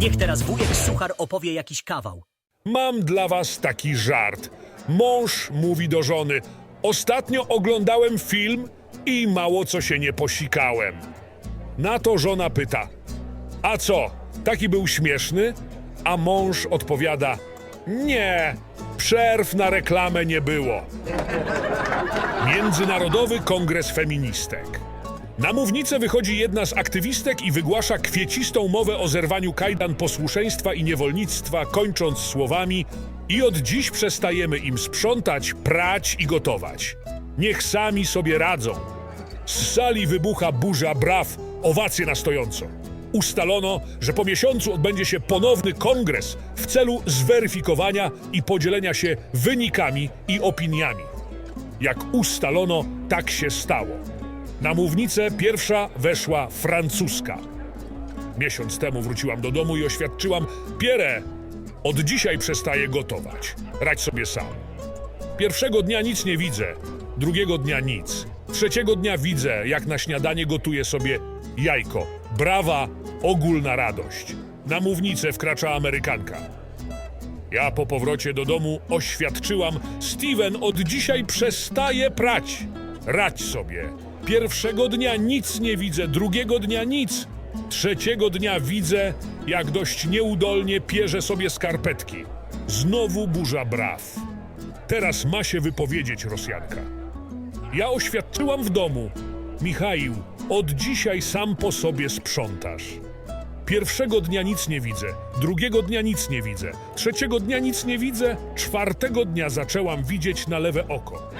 Niech teraz wujek Suchar opowie jakiś kawał. Mam dla was taki żart. Mąż mówi do żony: Ostatnio oglądałem film i mało co się nie posikałem. Na to żona pyta: A co, taki był śmieszny? A mąż odpowiada: Nie, przerw na reklamę nie było. Międzynarodowy Kongres Feministek. Na mównicę wychodzi jedna z aktywistek i wygłasza kwiecistą mowę o zerwaniu kajdan posłuszeństwa i niewolnictwa, kończąc słowami i od dziś przestajemy im sprzątać, prać i gotować. Niech sami sobie radzą. Z sali wybucha burza braw, owacje na stojąco. Ustalono, że po miesiącu odbędzie się ponowny kongres w celu zweryfikowania i podzielenia się wynikami i opiniami. Jak ustalono, tak się stało. Na mównicę pierwsza weszła francuska. Miesiąc temu wróciłam do domu i oświadczyłam: Pierre, od dzisiaj przestaję gotować. Radź sobie sam. Pierwszego dnia nic nie widzę, drugiego dnia nic. Trzeciego dnia widzę, jak na śniadanie gotuje sobie jajko. Brawa, ogólna radość. Na mównicę wkracza Amerykanka. Ja po powrocie do domu oświadczyłam: Steven od dzisiaj przestaje prać. Radź sobie. Pierwszego dnia nic nie widzę, drugiego dnia nic. Trzeciego dnia widzę, jak dość nieudolnie pierze sobie skarpetki. Znowu burza braw. Teraz ma się wypowiedzieć Rosjanka. Ja oświadczyłam w domu. Michaił, od dzisiaj sam po sobie sprzątasz. Pierwszego dnia nic nie widzę, drugiego dnia nic nie widzę, trzeciego dnia nic nie widzę, czwartego dnia zaczęłam widzieć na lewe oko.